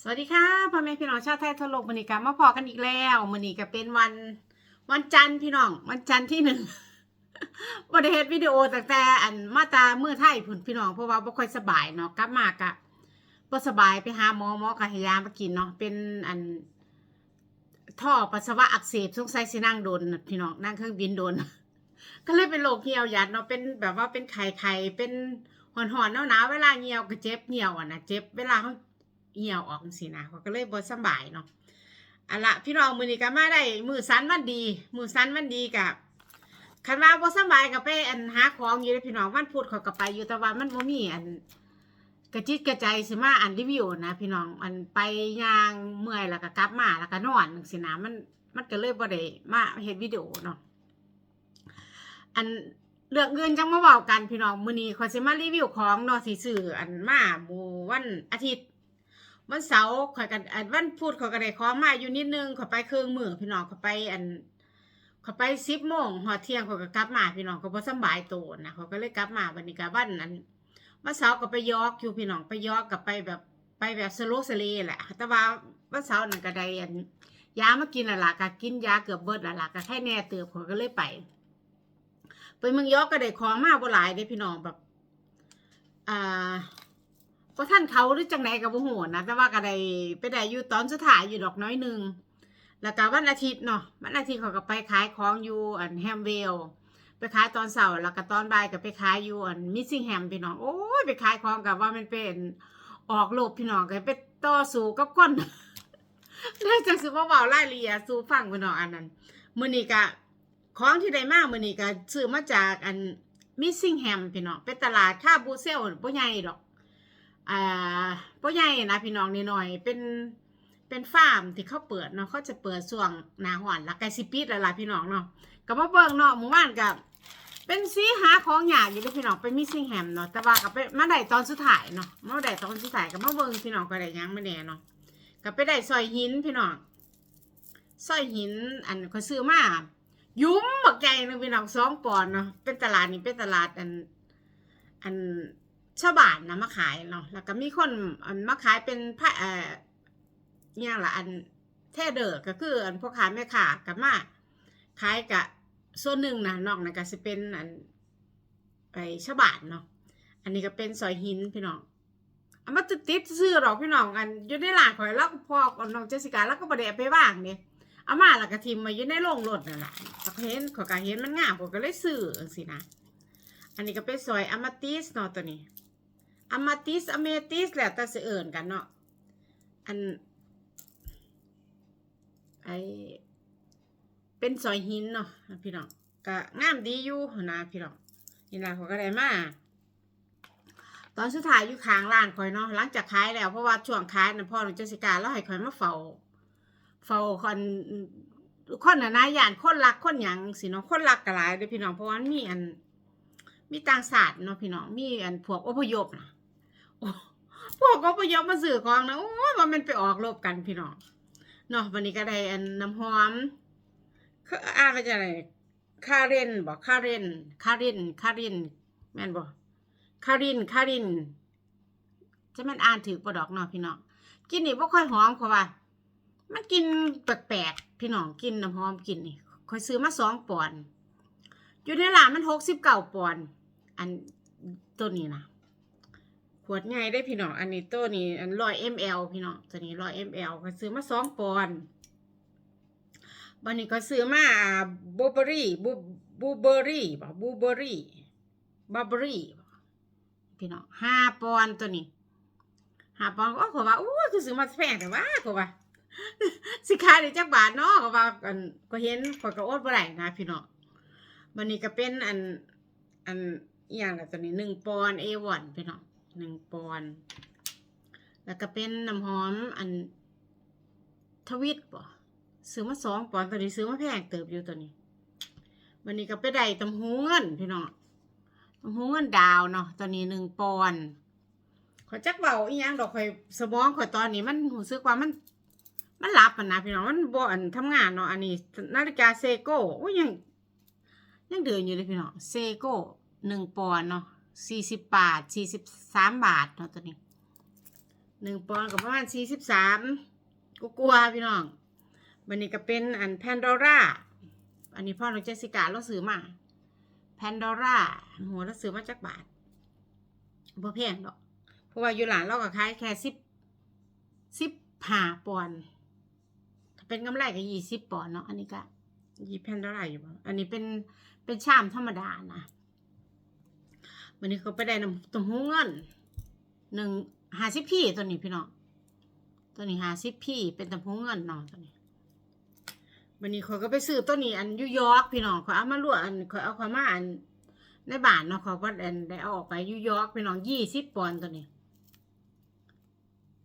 สวัสดีค่ะพ่อแม่พี่น้องชาวไทยทั่วโลกวันนี้กลับมาพอกันอีกแล้ววันนี้ก็เป็นวันวันจันทร์พี่น้อง วันจันทร์ที่หนึ่งบริเฮ็ดวิดีโอตั้งแต่อันมาตาเมื่อไทยพุ่นพี่น้องเพราะว่าบ่ค่อยสบายเนาะกลับมากะบ่สบายไปหาหมอหมอก็ให้ยามากินเนาะเป็นอันท่อปัสสาวะอักเสบสงสัยสินั่งโดนพี่น้องนั่งเครื่องบินโดน ก็เลยเป็นโรคเหี่ยวหยัดเนาะเป็นแบบว่าเป็นไข้ไข้เป็นหอนหอนๆหนาวๆเวลาเหี่ยวก็เจ็บเหี่ยวอะนะเจ็บเวลา เหี่ยวออกสินะเขาก็เลยบ่สบายเนาะอาละพี่น้องมือนี้ก็มาได้มือสั้นวันดี มือสั้นวันดีกับคันว่าบ่สบายก็ไปอันหาของอยู่เด้อพี่น้องวันพุธเขาก็ไปอยู่แต่ว่ามันบ่มีอันกระจิตกระใจสิมาอันรีวิวนะ พี่น้องอันไปยางเมื่อยแล้วก็กลับมาแล้วก็นอนจังซี่นะมันมันก็เลยบ่ได้มาเฮ็ดวิดีโอเนาะอันเรื่องเงินจังมาเว้ากันพี่น้องมื้อนี้ขอสิมารีวิวของเนาะสิซื้ออันมาหมู่วันอาทิตย์ วันเสาร์ข่อยกันอันวันพุธข่อยก็ได้ขอมาอยู่นิดนึงข่อยไปเครึ่องมือพี่น้องข่อยไปอันข่อยไป10โมงฮอเที่ยงข่อยก็กลับมาพี่น้องข่อยบ่สบายตัวนะข่อยก็เลยกลับมาวันนี้ก็วันอันวันเสาร์ก็ไปยอกอยู่พี่น้องไปยอกกับไปแบบไปแบบสโลสเลแหละแต่ว่าวันเสาร์นั่นก็ได้อันยามากินและล่ะก็กินยาเกือบเบิดและล่ะก็แค่แน่เตือบผมก็เลยไป ไปเมืองยอกก็ได้ของมาบ่หลายเด้พี่น้องแบบอ่า ก็ท่านเขาหรือจังไหนกับบ่ฮู้นะแต่ว่าก็ได้ไปได้อยู่ตอนสุดท้ายอยู่ดอกน้อยหนึ่งแล้วก็วันอาทิตย์เนาะวันอาทิตย์เขาก็ไปขายของอยู่อันแฮมเวลไปขายตอนเสาร์แล้วก็ตอนบ่ายก็ไปขายอยู่อันมิสซิงแฮมพี่น้องโอ้ยไปขายของกับว่ามันเป็นออกโลบพี่น้องก็ไปต่อสู้กับคนได้จังสิว่าเว้ารายละเอียสู่ฟังพี่น้องอันนั้นมือนี้ก็ของที่ได้มากมือนี้ก็ซื้อมาจากอันมิสซิงแฮมพี่น้องเป็นตลาดค่าบูเซลบ่ใหญ่ดอก อ่าบ่ใหญ่นะพี่น้องน้อย เป็นเป็นฟาร์มที่เขาเปิดเนาะเขาจะเปิดช่วงนาร้อนล้วใกล้สิปิดแล้วล่ะพี่น้องเนาะก็มาเบิ่งเนาะหมู่บ้านกับเป็นสีหาของหยาอยู่เด้อพี่น้องไปมิสซิงแฮมเนาะแต่ว่าก็ไปมาได้ตอนสุดท้ายเนาะมาได้ตอนสุดท้ายก็มาเบิ่งพี่น้องก็ได้ยังไม่แน่เนาะก็ไปได้ซอยหินพี่น้องซอยหินอันเขาซื้อมายุ้มบักใหญ่นึงพี่น้องสองปอนเนาะเป็นตลาดนี่เป็นตลาดอันอัน ชาวบ้านนะมาขายเนาะแล้วก็มีคนมาขายเป็นพระเอ่อเนี่ยละอันแท่เดอร์ก็คือ อันพ่อค้าแม่ค้ากับมาขายกะส่วนหนึ่งนะนอกนะก็สิเป็นอันไอชาวบ้านเนาะอันนี้ก็เป็นซอยหินพี่น้องเอามาติดติดซื้อหรอกพี่น้องกันอยู่ในร้านข่อยแล้วพอกับน้องเจสิกาแล้วก็บ่ได้เอาไปว่างเนี่ยเอามาแล้วก็ทิมมาอยู่ในโรงรถนั่นแหละเห็นขอก็เห็นมันงามผมก็เลยซื้อจังซี่นะอันนี้ก็เป็นซอยอามาติสเนาะตัวนี้ อมาติสอเมติสแหละแต่สิเอิ้นกันเนาะอันไอเป็นซอยหินเนาะพี่น้องก็งามดีอยู่นะพี่น้องนี่ละเขาก็ได้มาตอนสุดท้ายอยู่ข้างร้านคอยเนาะหลังจากขายแล้วเพราะว่าช่วงขายนะพ่อหนูเจสิกาแล้วให้คอยมาเฝ้าเฝ้าคนคนน่ะนะย่านคนรักคนหยังสิเนาะคนรักกหลายเด้อพี่น้องเพราะว่ามีอันมีต่างศาสตร์เนาะพี่น้องมีอันพวกอพยพนะ พวกอพยพมาซื้อของนะโอ้ยว่ามันไปออกรบกันพี่น้องเนาะวันนี้ก็ได้อันน้ำหอมคืออ่านมาจากไหนคาเรนบอกคาเรนคารินคารินแม่นบอกคารินคารินจะแม่นอ่านถือปดอกเนาะพี่น้องกินนี่บ่ค่อยหอมเพราะว่า มันกินแปลกๆพี่น้องกินน้ำหอมกินนี่ค่อยซื้อมาสองปอนด์อยู่ในร้านมันหกสิบเก้าปอนด์อันตัวนี้นะ ขวดใหญ่ได้พี่น้อง อันนี้ตัวนี้อันร้อยมลพี่น้องตัวนี้ร้อยมลค่อยซื้อมาสองปอนด์วันนี้ก็ซื้อมาบูเบอรี่บูบูเบอรี่บ่บูเบอรี่บับเบอรี่พี่น้องห้าปอนด์ตัวนี้ห้าปอนด์ก็ขอว่าอู้คือซื้อมาแพงแต่ว่าขอว่าสิขาด้จักบาทเนาะก็ว่ากันก็เห็นข้อยก็อดบ่ได้นะพี่น้องวันนี้ก็เป็นอันอันอย่างละตัวนี้หนึ่งปอนเอวันพี่น้อง หนึ่งปอนด์แล้วก็เป็นน้ำหอมอันทวิตบ่ะซื้อมาสองปอนด์ตัวนี้ซื้อมาแพงเติบอยู่ตัวนี้วันนี้ก็ไปได้ตำหูเงินพี่น้องตำหูเงินดาวเนาะตัวนี้หนึ่งปอนด์ขอยจักเบาอีหยังดอกข่อยสมองขอยตอนนี้มันรู้สึกว่ามัน มันหลับอะนะพี่น้องมันบ่อนทำงานเนาะอันนี้นาฬิกาเซโก้โอ้ยยังยังเดินอยู่เลยพี่น้องเซโก้หนึ่งปอนด์เนาะ สี่สิบบาทสี่สิบสามบาทเนาะตัวนี้หนึ่งปอนด์กับประมาณสี่สิบสามกูกลัวพี่น้องวันนี้ก็เป็นอันแพนดอร่าอันนี้พ่อน้องเจสิกาเราซื้อมาแพนดอร่าหัวเราซื้อมาจากบาทบ่แพงดอก เพราะว่าอยู่หลานเราก็ขายแค่สิบสิบห้าปอนด์เป็นกำไรก็ยี่สิบปอนด์เนาะอันนี้ก็ยี่แพนดอร่าอยู่บ่อันนี้เป็นเป็นชามธรรมดานะ วันนี้เขาไปได้น้ำต้มหูเงินหนึ่งห้าสิบพี่ตัวนี้พี่น้องตัวนี้ห้าสิบพี่เป็นต้มหูเงินเนาะตัวนี้วันนี้เขาก็ไปซื้อตัวนี้อันยูยอร์กพี่น้องเขาเอามาลวกอันเขาเอาเขามาอันในบ้านเนาะเขาก็อันได้เอาออกไปยูยอร์กพี่น้องยี่สิบปอนด์ตัวนี้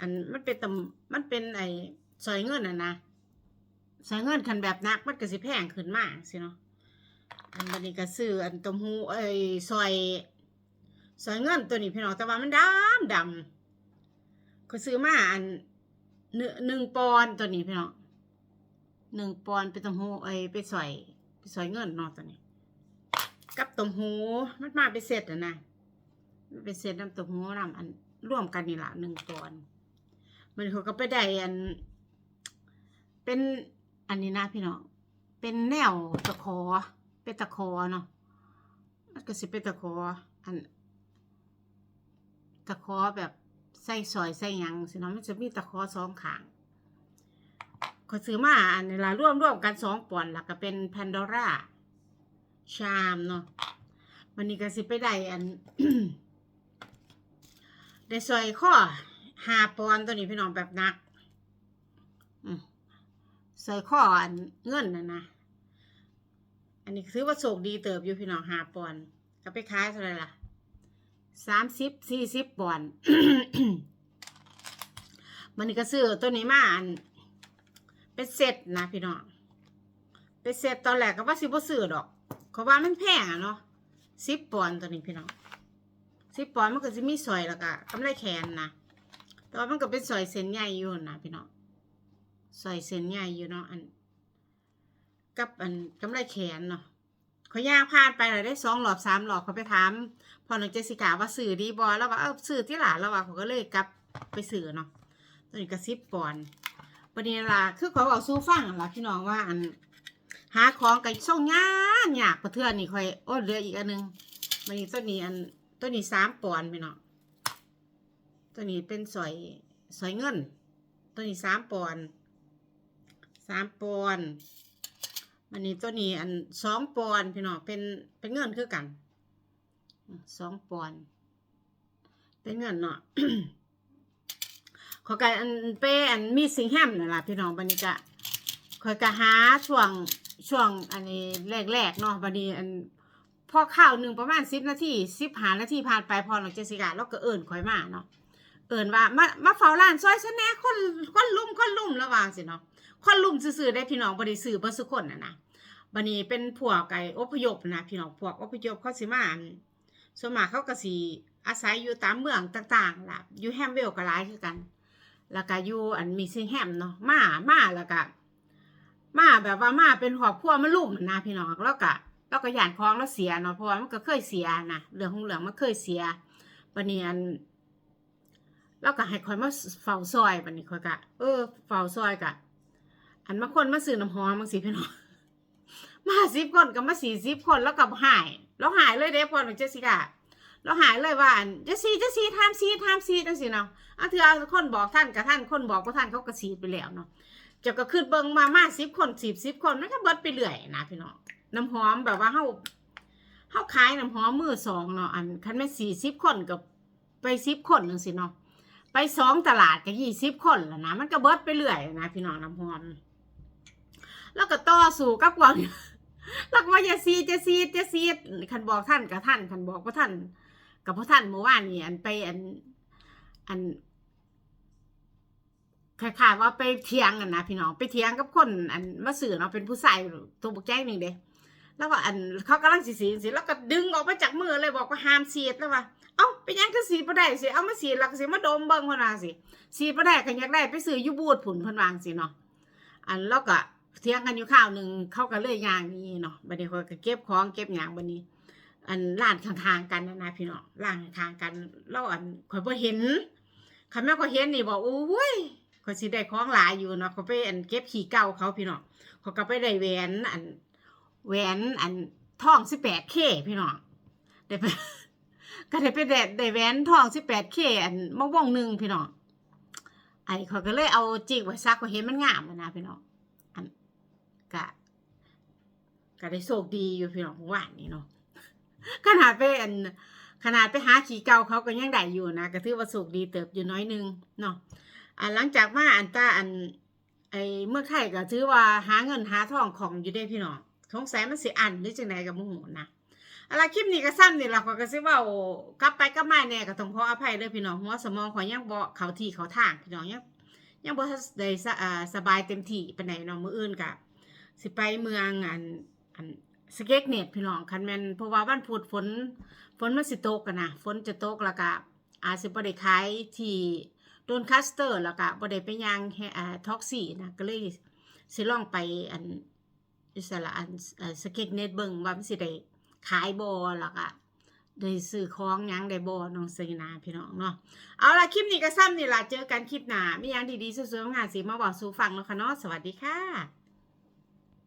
อันมันเป็นตำมันเป็นไอ้ซอยเงินอะนะซอยเงินคันแบบนักมันก็สิแพงขึ้นมากสิเนาะอันบันนี้ก็ซื้ออันต้มหูไอ้ซอย ซอยเงินตัวนี้พี่น้องแต่ว่ามันดำดำก็ซื้อมาอันหนึ่งหนึ่งปอนตัวนี้พี่น้องหนึ่งปอนด์เป็นต้มหูไอไปซอยไปซอยเงินนาะตัวนี้ กับต้มหูมันมาเป็นเสร็จอะนะมันเป็นเสร็จน้ำต้มหูน้ำอันร่วมกันนี่ละหนึ่งปอนมันเขาก็ไปได้อัน เป็นอันนี้นะพี่น้องเป็นแนวตะขอเป็นตะขอเนาะมันก็สิเป็นตะขออัน ตะขอแบบใส่ซอยใส่ยังสิเนาะมันจะมีตะขอสองขางเขาซื้อมาอันนี้ละร่วมร่วมกันสองปอนด์ล้วก็เป็นแพนดอร่าชามเนาะมันนี่ก็สิไปได้อันได้ซอยข้อหาปอนตัวนี้พี่น้องแบบหนักซอยข้ออันเงินนะนะอันนี้ถือว่าโชคดีเติบอยู่พี่น้องหาปอนก็ไปขายเท่าไรล่ะ สามสิบสี่สิบปอนด์มันนี่ก็ซื้อตัวนี้มาอันเป็นเซตนะพี่น้องเป็นเซตตอนแรกก็ว่าสิบ่ซื้อดอกเขาว่ามันแพงอะเนาะสิบปอนด์ตัวนี้พี่น้องสิบปอนด์มันก็จะมีซอยแล้วก็กำไรแขนนะแต่ว่ามันก็เป็นซอยเส้นใหญ่อยู่นะพี่น้องซอยเส้นใหญ่อยู่เนาะอัน กับอันกำไรแขนเนาะ เขาย่างผ่านไปเลยได้สองหลอบสามหลอบเขาไปถามพอหลังเจสิกาว่าสื่อดีบอแล้วว่าเออสื่อที่หลานแล้วว่าเขาก็เลยกลับไปสื่อเนาะตอนนี้ก็สิบปอนประเด็นล่ะคือเขาเอาสู้ฟังล่ะพี่น้องว่าอัน หาของกับส่องยากยากกว่าเทื่อนี่คอยโอ้เหลืออีกอันหนึงมันนี้ตัวนี้อันตัวนี้สามปอนด์พี่น้องตัวนี้เป็นสอยสอยเงิน ตัวนี้สามปอนสามปอน ด์มันนี้ตัวนี้อันสองปอนพี่น้องเป็นเป็นเงินคือกันสองปอนเป็นเงินเนาะขอการอันเป้อันมีสิงแฮมนั่นล่ะพี่น้องบันนี้จะคอยกะหาช่วงช่วงอันนี้แรกๆเนาะบันนี้อันพอข้าวหนึ่งประมาณสิบนาทีสิบหานาทีผ่านไปพอหลังเจสิกาเราก็เอิ่นคอยมาเนาะเอิ่นว่ามามาเฝ้าร้านซอยฉันแน่คนคนลุ่มคนลุ่มระวางสิเนาะ คนลุ่มซื่อได้พี่น้องบริสื่อเบสุคนนะนะบันนี้เป็นพวกไก่อพยพนะพี่น้องพวกอพยพเขาสิมาอันส่วนมากเขาก็สิอาศัยอยู่ตามเมืองต่างๆล่ะอยู่แฮมเวลก็หลายคือกัน แล้วก็อยู่อันมีซิงแฮมเนาะมามาแล้วก็มาแบบว่ามาเป็นครอบครัวมาลุ่มนะพี่น้องแล้วก็เราก็หยานคล้องแล้วเสียเนาะเพราะว่ามันก็เคยเสียนะเรื่องของเรื่องมันเคยเสียบันนี้อันเราก็ให้คอยมาเฝ้าซอยบันนี้คอยกะเออเฝ้าซอยกะ อันมาคนมาซื้อน้ำหอมบางสิพี่น้องมาสิบคนก็มาสี่สิบคนแล้วก็หายแล้วหายเลยเด้พอหนึ่งเจสิกาเราหายเลยว่าอันจะซีจะซีทามซีทามซีจังสิเนาะอันที่เอาคนบอกท่านกับท่านคนบอกว่าท่านเขาก็สีไปแล้วเนาะจะก็ขึ้นเบิงมามาสิบคนสิบสิบคนมันก็เบิดไปเรื่อยนะพี่น้องน้ำหอมแบบว่าเฮาเฮาขายน้ำหอมมือสองเนาะอันคันแม่สี่สิบคนกับไปสิบคนจังสิเนาะไปสองตลาดก็ยี่สิบคนแล้วนะมันก็เบิดไปเรื่อยนะพี่น้องน้ำหอม แล้วก็ต่อสู้กับกวางแล้วก็ว่าอย่าซีจะซีจะซีคันบอกท่านกับท่านคันบอกว่าท่าน กับพ่อท่านเมื่อวานนี่อันไปอันอันคล้ายๆว่าไปเถียงกันนะพี่น้องไปเถียงกับคน อันมาสื่อเนาะเป็นผู้ชายตัวบุกแจ้งหนึ่งเด้แล้วว่าอันเขากำลังสีสีสีแล้วก็ดึงออกมาจากมือเลยบอกว่าห้ามเสียดแล้วว่าเอ้าไปยังก็สีบ่ได้สิเอามาสีแล้วก็สิมาดมเบิ่งเพิ่นว่าสิสีบ่ได้ก็อยากได้ไปซื้อยูบูดผุนพิ่นวางสิเนาะอันแล้วก็ เถียงกันอยู่ข้าวหนึ่งเขาก็เลยยางนี้เนาะบัดนี้เขาก็เก็บของเก็บยังบัดนี้ อันร้านข้างๆกันนะนะพี่น้องร้านข้างๆกันแล้วอันข่อยบ่เห็นคันแม่ก็เห็นนี่บอกโอ้ยก็สิได้ของหลายอยู่เนาะเขาไปอันเก็บขี้เก่าเขาพี่น้องเขาก็ไปได้แหวนอันแหวนอันทอง 18K พี่น้องได้ไปก็ได้ไปได้ได้แหวนทอง 18K อันมะม่วงหนึงพี่น้องไอ้เขาก็เลยเอาจิกไว้ซักก็เห็นมันงามนะพี่น้อง ก็ก็ได้โชคดีอยู่พี่น้องเมื่อวานนี้เนาะขนาดไปอันขนาดไปหาขี่เก่าเขาก็ยังได้อยู่นะก็ถือว่าโชคดีเติบอยู่น้อยนึงเนาะอ่าหลังจากมาอันตาอันไอเมื่อไทยก็ถือว่าหาเงินหาทองของอยู่ได้พี่น้องสงสัยมันสิอันหรือจังไดกับมโหนะอะไรคลิปนี้ก็ซ้ำนี่ล่ะข้อยก็สิเว้ากลับไปกลับมาแน่ก็ต้องขออภัยเด้อพี่น้องหัวสมองขอยยังบ่เขาที่เขาทางพี่น้องยังยังบ่ได้สะอ่าสบายเต็มที่ปานใดเนาะมืออื่นก็ สิไปเมืองอันอันสเก็กเน็ตพี่น้องคันแมนเพราะว่าวันพุธฝนฝนมันสิตกกันนะฝนจะตกแล้วก็อาจสิบ่ได้ขายที่โดนคัสเตอร์แล้วก็บ่ได้ไปย่างแฮอ่าท็อกซี่นะก็เลยสิลองไปอันอิสระอันสเก็กเน็ตเบิ่งว่ามันสิได้ขายบ่แล้วก็ได้ซื้อของยังได้บ่น้องซีนาพี่น้องเนาะเอาล่ะคลิปนี้ก็ซ้ำนี่ล่ะเจอกันคลิปหน้ามีหยังดีๆสวยๆงามๆสิมาบอกสู่ฟังแล้วค่ะเนาะสวัสดีค่ะ